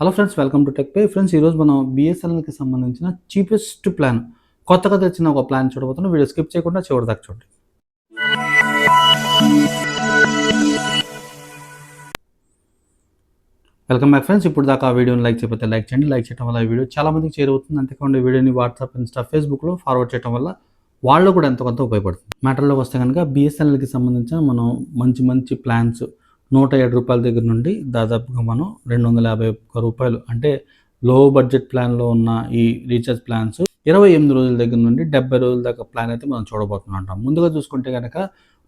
Hello friends welcome to tech pay friends ఈరోజు మనం బిఎస్ఎన్ఎల్కి సంబంధించిన చీపెస్ట్ ప్లాన్ కొత్తగా తెచ్చిన ఒక ప్లాన్ చూడబోతున్నాం. వీడియో స్కిప్ చేయకుండా చివరి దాకా చూడండి. వెల్కమ్ బ్యాక్ ఫ్రెండ్స్ ఇప్పుడు దాకా ఆ వీడియోని లైక్ చేయకపోతే లైక్ చేయండి. లైక్ చేయడం వల్ల ఈ వీడియో చాలా మందికి చేరవుతుంది అంతేకాకుండా వీడియోని వాట్సాప్ ఇన్స్టా ఫేస్బుక్లో ఫార్వర్డ్ చేయడం వల్ల వాళ్ళు కూడా ఎంతో కొంత ఉపయోగపడుతుంది. మ్యాటర్లోకి వస్తే కనుక బిఎస్ఎన్ఎల్కి సంబంధించిన మనం మంచి మంచి ప్లాన్స్ నూట ఏడు రూపాయల దగ్గర నుండి దాదాపుగా మనం రెండు వందల యాభై ఒక్క రూపాయలు అంటే లో బడ్జెట్ ప్లాన్లో ఉన్న ఈ రీఛార్జ్ ప్లాన్స్ ఇరవై ఎనిమిది రోజుల దగ్గర నుండి డెబ్బై రోజుల దాకా ప్లాన్ అయితే మనం చూడబోతున్నాం అంటాం. ముందుగా చూసుకుంటే కనుక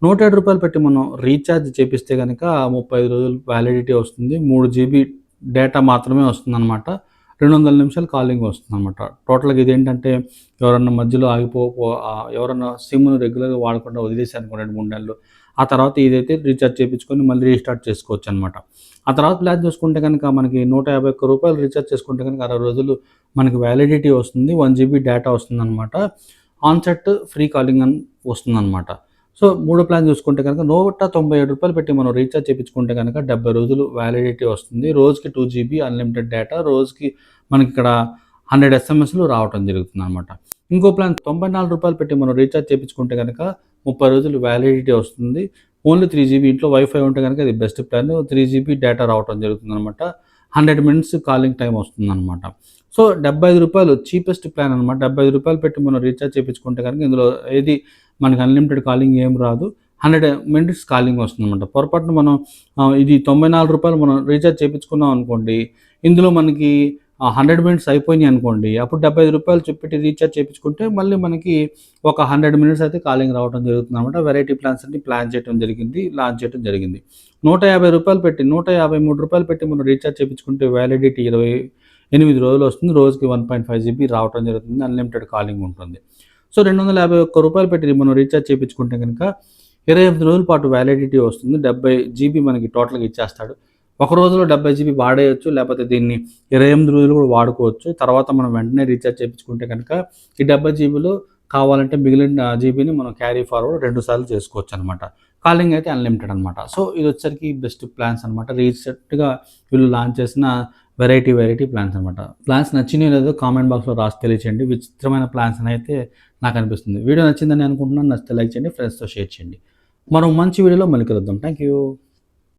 నూట ఏడు రూపాయలు పెట్టి మనం రీఛార్జ్ చేపిస్తే కనుక ముప్పై ఐదు రోజులు వ్యాలిడిటీ వస్తుంది. మూడు జీబీ డేటా మాత్రమే వస్తుందన్నమాట. రెండు వందల నిమిషాలు కాలింగ్ వస్తుందన్నమాట. టోటల్గా ఇది ఏంటంటే ఎవరన్నా మధ్యలో ఆగిపో ఎవరన్నా సిమ్ను రెగ్యులర్గా వాడకుండా వదిలేసి అనుకో రెండు మూడు నెలలు ఆ తర్వాత ఇదైతే రీఛార్జ్ చేయించుకొని మళ్ళీ రీస్టార్ట్ చేసుకోవచ్చు అనమాట ఆ తర్వాత ప్లాన్ చూసుకుంటే కనుక మనకి నూట యాభై ఒక్క రూపాయలు రీఛార్జ్ చేసుకుంటే కనుక అరవై రోజులు మనకి వ్యాలిడిటీ వస్తుంది వన్ జీబీ డేటా వస్తుంది అనమాట ఆన్సెట్ ఫ్రీ కాలింగ్ అని వస్తుంది అనమాట సో మూడో ప్లాన్ చూసుకుంటే కనుక నూట తొంభై ఏడు రూపాయలు పెట్టి మనం రీఛార్జ్ చేయించుకుంటే కనుక డెబ్బై రోజులు వ్యాలిడిటీ వస్తుంది. రోజుకి టూ జీబీ అన్లిమిటెడ్ డేటా రోజుకి మనకి ఇక్కడ హండ్రెడ్ ఎస్ఎంఎస్లు రావటం జరుగుతుంది అనమాట ఇంకో ప్లాన్ తొంభై నాలుగు రూపాయలు పెట్టి మనం రీఛార్జ్ చేయించుకుంటే కనుక ముప్పై రోజులు వ్యాలిడిటీ వస్తుంది. ఓన్లీ త్రీ జీబీ ఇంట్లో వైఫై ఉంటే కనుక ఇది best plan three GB data రావటం జరుగుతుంది అనమాట హండ్రెడ్ మినిట్స్ కాలింగ్ టైం వస్తుంది అనమాట సో డెబ్బై ఐదు రూపాయలు చీపెస్ట్ ప్లాన్ అనమాట డెబ్బై ఐదు రూపాయలు పెట్టి మనం రీఛార్జ్ చేయించుకుంటే కనుక ఇందులో ఏది మనకి అన్లిమిటెడ్ కాలింగ్ ఏం రాదు. హండ్రెడ్ మినిట్స్ కాలింగ్ వస్తుంది అనమాట పొరపాటున మనం ఇది తొంభై నాలుగు రూపాయలు మనం రీఛార్జ్ చేయించుకున్నాం అనుకోండి ఇందులో మనకి హండ్రెడ్ మినిట్స్ అయిపోయినాయి అనుకోండి అప్పుడు డెబ్బై ఐదు రూపాయలు చెప్పి రీఛార్జ్ చేయించుకుంటే మళ్ళీ మనకి ఒక హండ్రెడ్ మినిట్స్ అయితే కాలింగ్ రావడం జరుగుతుంది అనమాట వెరైటీ ప్లాన్స్ అన్ని ప్లాన్ చేయడం జరిగింది లాంచ్ చేయడం జరిగింది. నూట యాభై రూపాయలు పెట్టి నూట యాభై మూడు రూపాయలు పెట్టి మనం రీఛార్జ్ చేయించుకుంటే వ్యాలిడిటీ ఇరవై ఎనిమిది రోజులు వస్తుంది. రోజుకి వన్ పాయింట్ ఫైవ్ జీబీ రావడం జరుగుతుంది అన్లిమిటెడ్ కాలింగ్ ఉంటుంది. సో రెండు వందల యాభై ఒక్క రూపాయలు పెట్టి మనం రీఛార్జ్ చేయించుకుంటే కనుక ఇరవై ఎనిమిది రోజుల పాటు వ్యాలిడిటీ వస్తుంది. డెబ్బై జీబీ మనకి టోటల్గా ఇచ్చేస్తాడు. ఒక రోజులో డెబ్బై జీబీ వాడేయచ్చు లేకపోతే దీన్ని ఇరవై ఎనిమిది రోజులు కూడా వాడుకోవచ్చు. తర్వాత మనం వెంటనే రీఛార్జ్ చేయించుకుంటే కనుక ఈ డెబ్బై జీబీలో కావాలంటే మిగిలిన జీబీని మనం క్యారీ ఫార్వర్డ్ రెండు సార్లు చేసుకోవచ్చు అనమాట కాలింగ్ అయితే అన్లిమిటెడ్ అనమాట సో ఇది వచ్చరికి బెస్ట్ ప్లాన్స్ అనమాట రీసెంట్గా వీళ్ళు లాంచ్ చేసిన వెరైటీ వెరైటీ ప్లాన్స్ అనమాట ప్లాన్స్ నచ్చినాయో లేదో కామెంట్ బాక్స్లో రాసి తెలియచేయండి. విచిత్రమైన ప్లాన్స్ అని అయితే నాకు అనిపిస్తుంది. వీడియో నచ్చిందని అనుకుంటున్నాను. నచ్చితే లైక్ చేయండి ఫ్రెండ్స్తో షేర్ చేయండి. మరో మంచి వీడియోలో మళ్ళీ కలుద్దాం. Thank you.